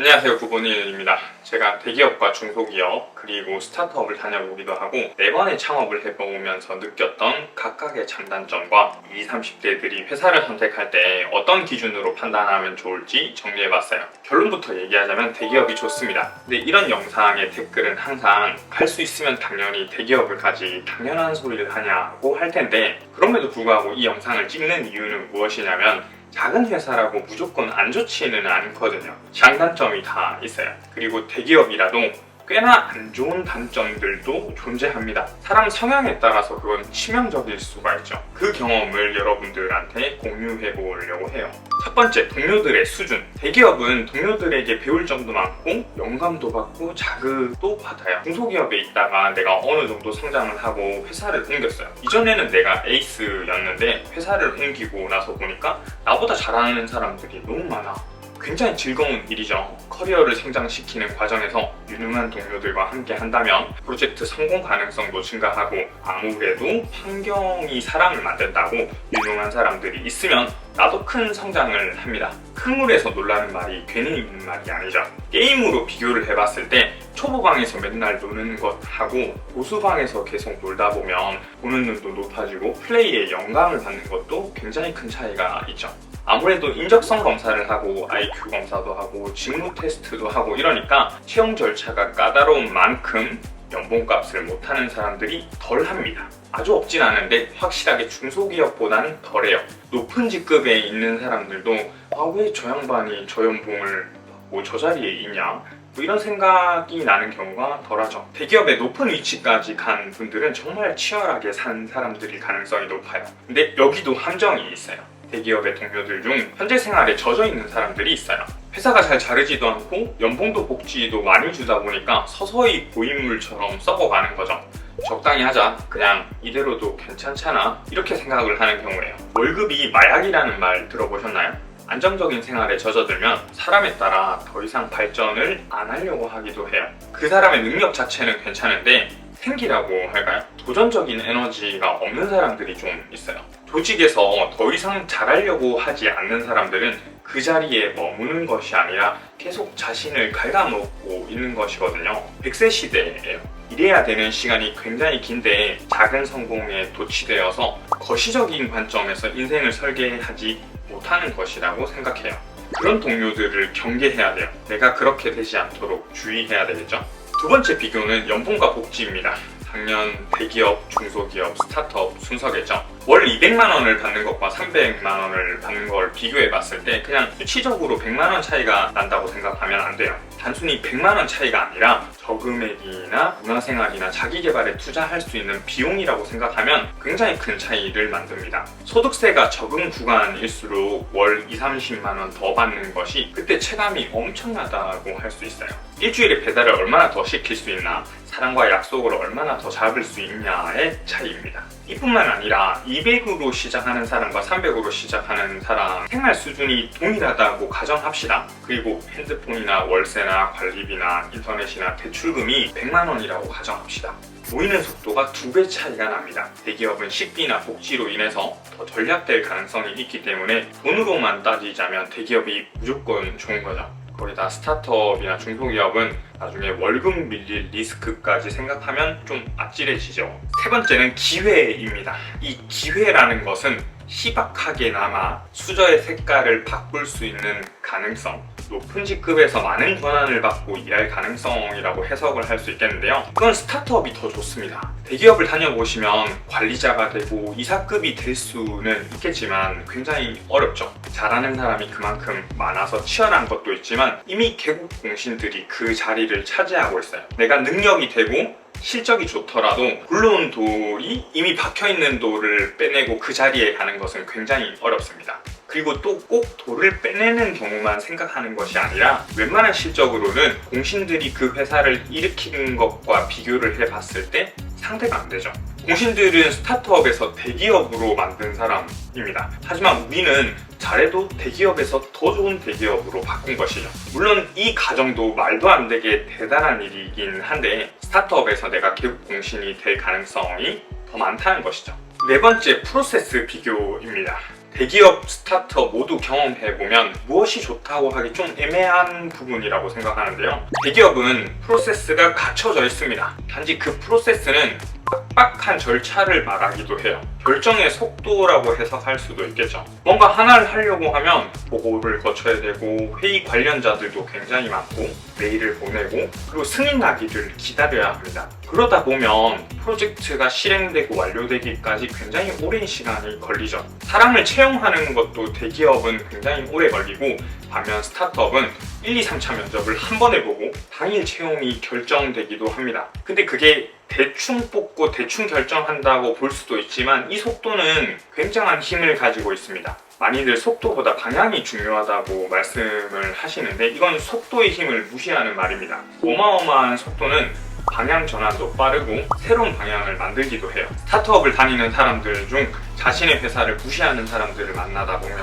안녕하세요 구본일입니다. 제가 대기업과 중소기업 그리고 스타트업을 다녀보기도 하고 네 번의 창업을 해보면서 느꼈던 각각의 장단점과 20, 30대들이 회사를 선택할 때 어떤 기준으로 판단하면 좋을지 정리해봤어요. 결론부터 얘기하자면 대기업이 좋습니다. 근데 이런 영상의 댓글은 항상 갈 수 있으면 당연히 대기업을 가지 당연한 소리를 하냐고 할 텐데 그럼에도 불구하고 이 영상을 찍는 이유는 무엇이냐면 작은 회사라고 무조건 안 좋지는 않거든요. 장단점이 다 있어요. 그리고 대기업이라도 꽤나 안 좋은 단점들도 존재합니다. 사람 성향에 따라서 그건 치명적일 수가 있죠. 그 경험을 여러분들한테 공유해 보려고 해요. 첫 번째, 동료들의 수준. 대기업은 동료들에게 배울 점도 많고 영감도 받고 자극도 받아요. 중소기업에 있다가 내가 어느 정도 성장을 하고 회사를 옮겼어요. 이전에는 내가 에이스였는데 회사를 옮기고 나서 보니까 나보다 잘하는 사람들이 너무 많아. 굉장히 즐거운 일이죠. 커리어를 성장시키는 과정에서 유능한 동료들과 함께 한다면 프로젝트 성공 가능성도 증가하고 아무래도 환경이 사람을 만든다고 유능한 사람들이 있으면 나도 큰 성장을 합니다. 큰 물에서 놀라는 말이 괜히 있는 말이 아니죠. 게임으로 비교를 해봤을 때 초보방에서 맨날 노는 것하고 고수방에서 계속 놀다 보면 보는 눈도 높아지고 플레이에 영감을 받는 것도 굉장히 큰 차이가 있죠. 아무래도 인적성 검사를 하고 IQ 검사도 하고 직무 테스트도 하고 이러니까 채용 절차가 까다로운 만큼 연봉값을 못하는 사람들이 덜 합니다. 아주 없진 않은데 확실하게 중소기업보다는 덜해요. 높은 직급에 있는 사람들도 아 왜 저 양반이 저 연봉을 받고 저 자리에 있냐 뭐 이런 생각이 나는 경우가 덜하죠. 대기업의 높은 위치까지 간 분들은 정말 치열하게 산 사람들일 가능성이 높아요. 근데 여기도 함정이 있어요. 대기업의 동료들 중 현재 생활에 젖어 있는 사람들이 있어요. 회사가 잘 자르지도 않고 연봉도 복지도 많이 주다 보니까 서서히 고인물처럼 썩어가는 거죠. 적당히 하자. 그냥 이대로도 괜찮잖아. 이렇게 생각을 하는 경우예요. 월급이 마약이라는 말 들어보셨나요? 안정적인 생활에 젖어들면 사람에 따라 더 이상 발전을 안 하려고 하기도 해요. 그 사람의 능력 자체는 괜찮은데 생기라고 할까요? 도전적인 에너지가 없는 사람들이 좀 있어요. 조직에서 더 이상 잘하려고 하지 않는 사람들은 그 자리에 머무는 것이 아니라 계속 자신을 갉아먹고 있는 것이거든요. 100세 시대예요. 일해야 되는 시간이 굉장히 긴데 작은 성공에 도취되어서 거시적인 관점에서 인생을 설계하지 못하는 것이라고 생각해요. 그런 동료들을 경계해야 돼요. 내가 그렇게 되지 않도록 주의해야 되겠죠? 두 번째 비교는 연봉과 복지입니다. 작년 대기업, 중소기업, 스타트업 순서겠죠. 월 200만 원을 받는 것과 300만 원을 받는 걸 비교해 봤을 때 그냥 수치적으로 100만 원 차이가 난다고 생각하면 안 돼요. 단순히 100만 원 차이가 아니라 저금액이나 문화생활이나 자기개발에 투자할 수 있는 비용이라고 생각하면 굉장히 큰 차이를 만듭니다. 소득세가 적은 구간일수록 월 2, 30만 원 더 받는 것이 그때 체감이 엄청나다고 할 수 있어요. 일주일에 배달을 얼마나 더 시킬 수 있나, 사람과 약속을 얼마나 더 잡을 수 있냐의 차이입니다. 이뿐만 아니라 200으로 시작하는 사람과 300으로 시작하는 사람 생활 수준이 동일하다고 가정합시다. 그리고 핸드폰이나 월세나 관리비나 인터넷이나 대출금이 100만 원이라고 가정합시다. 모이는 속도가 두 배 차이가 납니다. 대기업은 식비나 복지로 인해서 더 전략될 가능성이 있기 때문에 돈으로만 따지자면 대기업이 무조건 좋은 거죠. 거기다 스타트업이나 중소기업은 나중에 월급 밀릴 리스크까지 생각하면 좀 아찔해지죠. 세 번째는 기회입니다. 이 기회라는 것은 희박하게나마 수저의 색깔을 바꿀 수 있는 가능성, 높은 직급에서 많은 권한을 받고 일할 가능성이라고 해석을 할 수 있겠는데요. 그건 스타트업이 더 좋습니다. 대기업을 다녀보시면 관리자가 되고 이사급이 될 수는 있겠지만 굉장히 어렵죠. 잘하는 사람이 그만큼 많아서 치열한 것도 있지만 이미 개국 공신들이 그 자리를 차지하고 있어요. 내가 능력이 되고 실적이 좋더라도 굴러온 돌이 이미 박혀있는 돌을 빼내고 그 자리에 가는 것은 굉장히 어렵습니다. 그리고 또 꼭 돌을 빼내는 경우만 생각하는 것이 아니라 웬만한 실적으로는 공신들이 그 회사를 일으키는 것과 비교를 해봤을 때 상대가 안 되죠. 공신들은 스타트업에서 대기업으로 만든 사람입니다. 하지만 우리는 잘해도 대기업에서 더 좋은 대기업으로 바꾼 것이죠. 물론 이 가정도 말도 안 되게 대단한 일이긴 한데 스타트업에서 내가 개국 공신이 될 가능성이 더 많다는 것이죠. 네 번째 프로세스 비교입니다. 대기업, 스타트업 모두 경험해 보면 무엇이 좋다고 하기 좀 애매한 부분이라고 생각하는데요. 대기업은 프로세스가 갖춰져 있습니다. 단지 그 프로세스는 빡빡한 절차를 말하기도 해요. 결정의 속도라고 해석할 수도 있겠죠. 뭔가 하나를 하려고 하면 보고를 거쳐야 되고 회의 관련자들도 굉장히 많고 메일을 보내고 그리고 승인 나기를 기다려야 합니다. 그러다 보면 프로젝트가 실행되고 완료되기까지 굉장히 오랜 시간이 걸리죠. 사람을 채용하는 것도 대기업은 굉장히 오래 걸리고 반면 스타트업은 1, 2, 3차 면접을 한 번에 보고 당일 채용이 결정되기도 합니다. 근데 그게 대충 뽑고 대충 결정한다고 볼 수도 있지만 이 속도는 굉장한 힘을 가지고 있습니다. 많이들 속도보다 방향이 중요하다고 말씀을 하시는데 이건 속도의 힘을 무시하는 말입니다. 어마어마한 속도는 방향 전환도 빠르고 새로운 방향을 만들기도 해요. 스타트업을 다니는 사람들 중 자신의 회사를 무시하는 사람들을 만나다 보면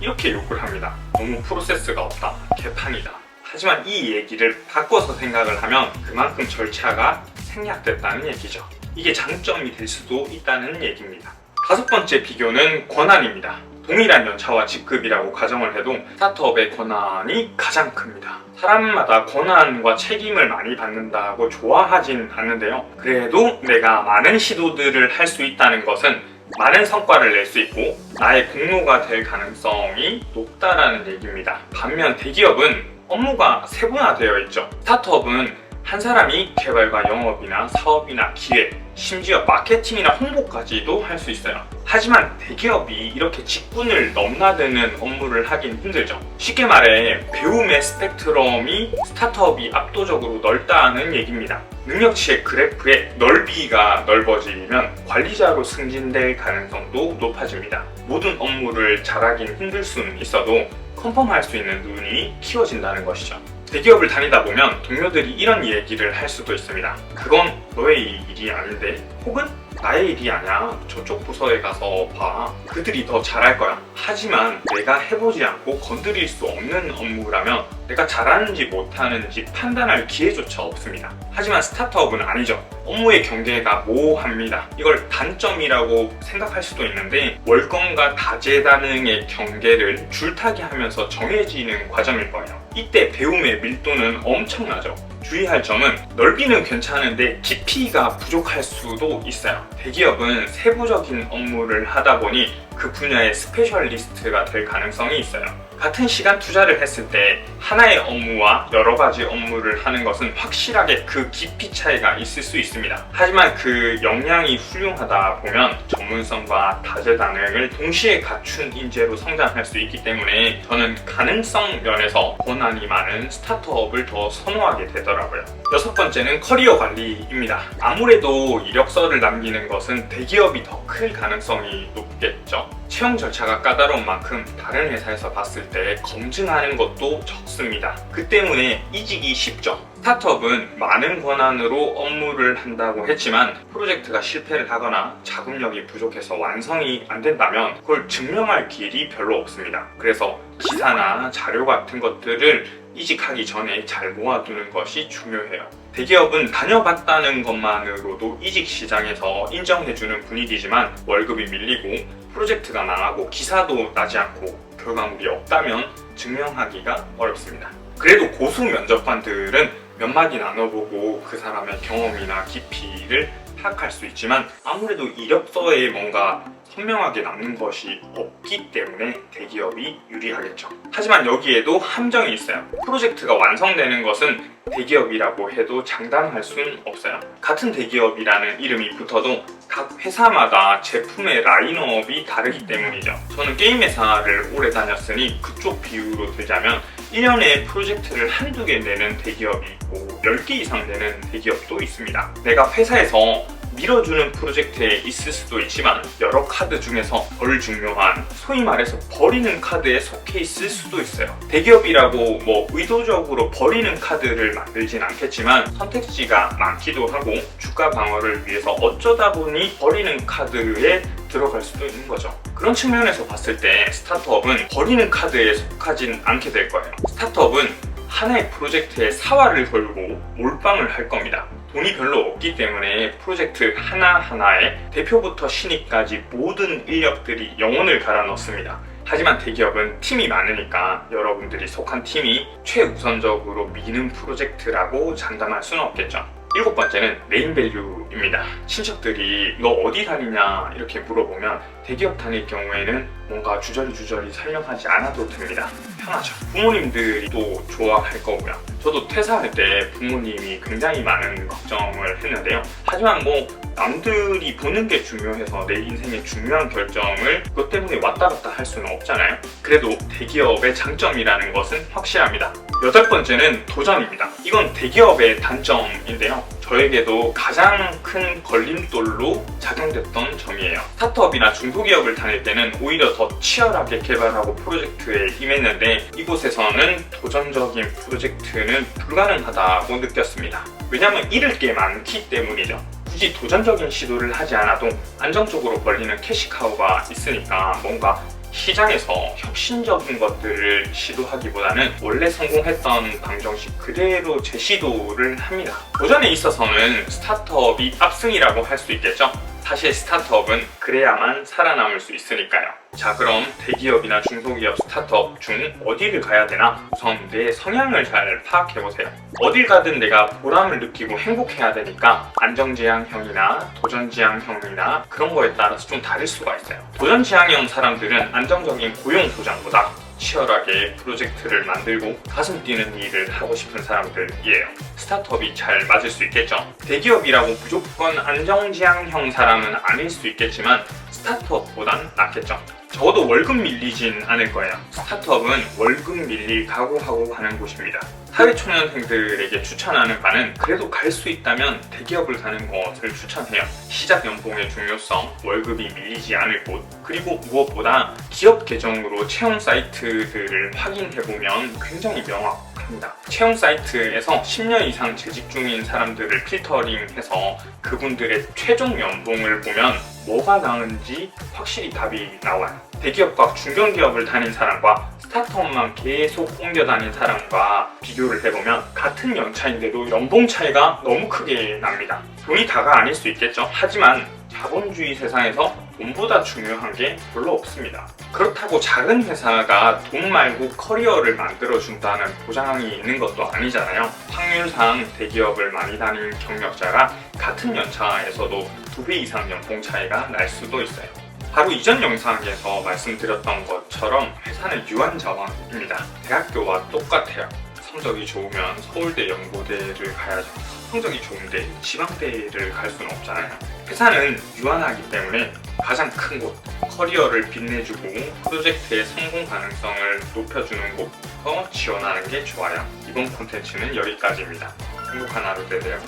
이렇게 욕을 합니다. 너무 프로세스가 없다. 개판이다. 하지만 이 얘기를 바꿔서 생각을 하면 그만큼 절차가 생략됐다는 얘기죠. 이게 장점이 될 수도 있다는 얘기입니다. 다섯 번째 비교는 권한입니다. 동일한 연차와 직급이라고 가정을 해도 스타트업의 권한이 가장 큽니다. 사람마다 권한과 책임을 많이 받는다고 좋아하진 않는데요. 그래도 내가 많은 시도들을 할 수 있다는 것은 많은 성과를 낼 수 있고 나의 공로가 될 가능성이 높다라는 얘기입니다. 반면 대기업은 업무가 세분화되어 있죠. 스타트업은 한 사람이 개발과 영업이나 사업이나 기획, 심지어 마케팅이나 홍보까지도 할 수 있어요. 하지만 대기업이 이렇게 직군을 넘나드는 업무를 하긴 힘들죠. 쉽게 말해 배움의 스펙트럼이 스타트업이 압도적으로 넓다는 얘기입니다. 능력치의 그래프의 넓이가 넓어지면 관리자로 승진될 가능성도 높아집니다. 모든 업무를 잘하긴 힘들 수는 있어도 컨펌할 수 있는 눈이 키워진다는 것이죠. 대기업을 다니다 보면 동료들이 이런 얘기를 할 수도 있습니다. 그건 너의 일이 아닌데, 혹은 나의 일이 아니야. 저쪽 부서에 가서 봐. 그들이 더 잘할 거야. 하지만 내가 해보지 않고 건드릴 수 없는 업무라면 내가 잘하는지 못하는지 판단할 기회조차 없습니다. 하지만 스타트업은 아니죠. 업무의 경계가 모호합니다. 이걸 단점이라고 생각할 수도 있는데 월권과 다재다능의 경계를 줄타기 하면서 정해지는 과정일 거예요. 이때 배움의 밀도는 엄청나죠. 주의할 점은 넓이는 괜찮은데 깊이가 부족할 수도 있어요. 대기업은 세부적인 업무를 하다 보니 그 분야의 스페셜리스트가 될 가능성이 있어요. 같은 시간 투자를 했을 때 하나의 업무와 여러 가지 업무를 하는 것은 확실하게 그 깊이 차이가 있을 수 있습니다. 하지만 그 역량이 훌륭하다 보면 전문성과 다재다능을 동시에 갖춘 인재로 성장할 수 있기 때문에 저는 가능성 면에서 권한이 많은 스타트업을 더 선호하게 되더라고요. 여섯 번째는 커리어 관리입니다. 아무래도 이력서를 남기는 것은 대기업이 더 클 가능성이 높겠죠. 채용 절차가 까다로운 만큼 다른 회사에서 봤을 때 검증하는 것도 적습니다. 그 때문에 이직이 쉽죠. 스타트업은 많은 권한으로 업무를 한다고 했지만 프로젝트가 실패를 하거나 자금력이 부족해서 완성이 안 된다면 그걸 증명할 길이 별로 없습니다. 그래서 기사나 자료 같은 것들을 이직하기 전에 잘 모아두는 것이 중요해요. 대기업은 다녀봤다는 것만으로도 이직 시장에서 인정해주는 분위기지만 월급이 밀리고 프로젝트가 망하고 기사도 나지 않고 결과물이 없다면 증명하기가 어렵습니다. 그래도 고수 면접관들은 몇 마디 나눠보고 그 사람의 경험이나 깊이를 파악할 수 있지만 아무래도 이력서에 뭔가 선명하게 남는 것이 없기 때문에 대기업이 유리하겠죠. 하지만 여기에도 함정이 있어요. 프로젝트가 완성되는 것은 대기업이라고 해도 장담할 수는 없어요. 같은 대기업이라는 이름이 붙어도 각 회사마다 제품의 라인업이 다르기 때문이죠. 저는 게임 회사를 오래 다녔으니 그쪽 비유로 들자면 1년에 프로젝트를 한두 개 내는 대기업이 있고 10개 이상 내는 대기업도 있습니다. 내가 회사에서 밀어주는 프로젝트에 있을 수도 있지만 여러 카드 중에서 덜 중요한 소위 말해서 버리는 카드에 속해 있을 수도 있어요. 대기업이라고 뭐 의도적으로 버리는 카드를 만들진 않겠지만 선택지가 많기도 하고 주가 방어를 위해서 어쩌다 보니 버리는 카드에 들어갈 수도 있는 거죠. 그런 측면에서 봤을 때 스타트업은 버리는 카드에 속하진 않게 될 거예요. 스타트업은 하나의 프로젝트에 사활을 걸고 몰빵을 할 겁니다. 돈이 별로 없기 때문에 프로젝트 하나하나에 대표부터 신입까지 모든 인력들이 영혼을 갈아 넣습니다. 하지만 대기업은 팀이 많으니까 여러분들이 속한 팀이 최우선적으로 미는 프로젝트라고 장담할 수는 없겠죠. 일곱 번째는 네임밸류입니다. 친척들이 너 어디 다니냐 이렇게 물어보면 대기업 다닐 경우에는 뭔가 주저리 주저리 설명하지 않아도 됩니다. 편하죠. 부모님들이 또 좋아할 거고요. 저도 퇴사할 때 부모님이 굉장히 많은 걱정을 했는데요. 하지만 뭐 남들이 보는 게 중요해서 내 인생의 중요한 결정을 그것 때문에 왔다 갔다 할 수는 없잖아요. 그래도 대기업의 장점이라는 것은 확실합니다. 여덟 번째는 도전입니다. 이건 대기업의 단점인데요. 저에게도 가장 큰 걸림돌로 작용됐던 점이에요. 스타트업이나 중소기업을 다닐 때는 오히려 더 치열하게 개발하고 프로젝트에 임했는데 이곳에서는 도전적인 프로젝트는 불가능하다고 느꼈습니다. 왜냐하면 잃을 게 많기 때문이죠. 굳이 도전적인 시도를 하지 않아도 안정적으로 벌리는 캐시카우가 있으니까 뭔가 시장에서 혁신적인 것들을 시도하기보다는 원래 성공했던 방정식 그대로 재시도를 합니다. 도전에 있어서는 스타트업이 압승이라고 할 수 있겠죠. 사실 스타트업은 그래야만 살아남을 수 있으니까요. 자, 그럼 대기업이나 중소기업 스타트업 중 어디를 가야 되나? 우선 내 성향을 잘 파악해 보세요. 어딜 가든 내가 보람을 느끼고 행복해야 되니까 안정지향형이나 도전지향형이나 그런 거에 따라서 좀 다를 수가 있어요. 도전지향형 사람들은 안정적인 고용 보장보다 치열하게 프로젝트를 만들고 가슴 뛰는 일을 하고 싶은 사람들이에요. 스타트업이 잘 맞을 수 있겠죠. 대기업이라고 무조건 안정지향형 사람은 아닐 수 있겠지만 스타트업보단 낫겠죠. 적어도 월급 밀리진 않을 거예요. 스타트업은 월급 밀릴 각오하고 가는 곳입니다. 사회초년생들에게 추천하는 바는 그래도 갈 수 있다면 대기업을 가는 것을 추천해요. 시작 연봉의 중요성, 월급이 밀리지 않을 곳, 그리고 무엇보다 기업 계정으로 채용 사이트들을 확인해보면 굉장히 명확합니다. 채용 사이트에서 10년 이상 재직 중인 사람들을 필터링해서 그분들의 최종 연봉을 보면 뭐가 나은지 확실히 답이 나와요. 대기업과 중견기업을 다닌 사람과 스타트 업만 계속 옮겨 다닌 사람과 비교를 해보면 같은 연차인데도 연봉 차이가 너무 크게 납니다. 돈이 다가 아닐 수 있겠죠. 하지만 자본주의 세상에서 돈보다 중요한 게 별로 없습니다. 그렇다고 작은 회사가 돈 말고 커리어를 만들어준다는 보장이 있는 것도 아니잖아요. 확률상 대기업을 많이 다닌 경력자가 같은 연차에서도 두배 이상 연봉 차이가 날 수도 있어요. 바로 이전 영상에서 말씀드렸던 것처럼 회사는 유한자원입니다. 대학교와 똑같아요. 성적이 좋으면 서울대, 연고대를 가야죠. 성적이 좋은데 지방대를 갈 수는 없잖아요. 회사는 유한하기 때문에 가장 큰 곳, 커리어를 빛내주고 프로젝트의 성공 가능성을 높여주는 곳부터 지원하는 게 좋아요. 이번 콘텐츠는 여기까지입니다. 행복한 하루 되세요.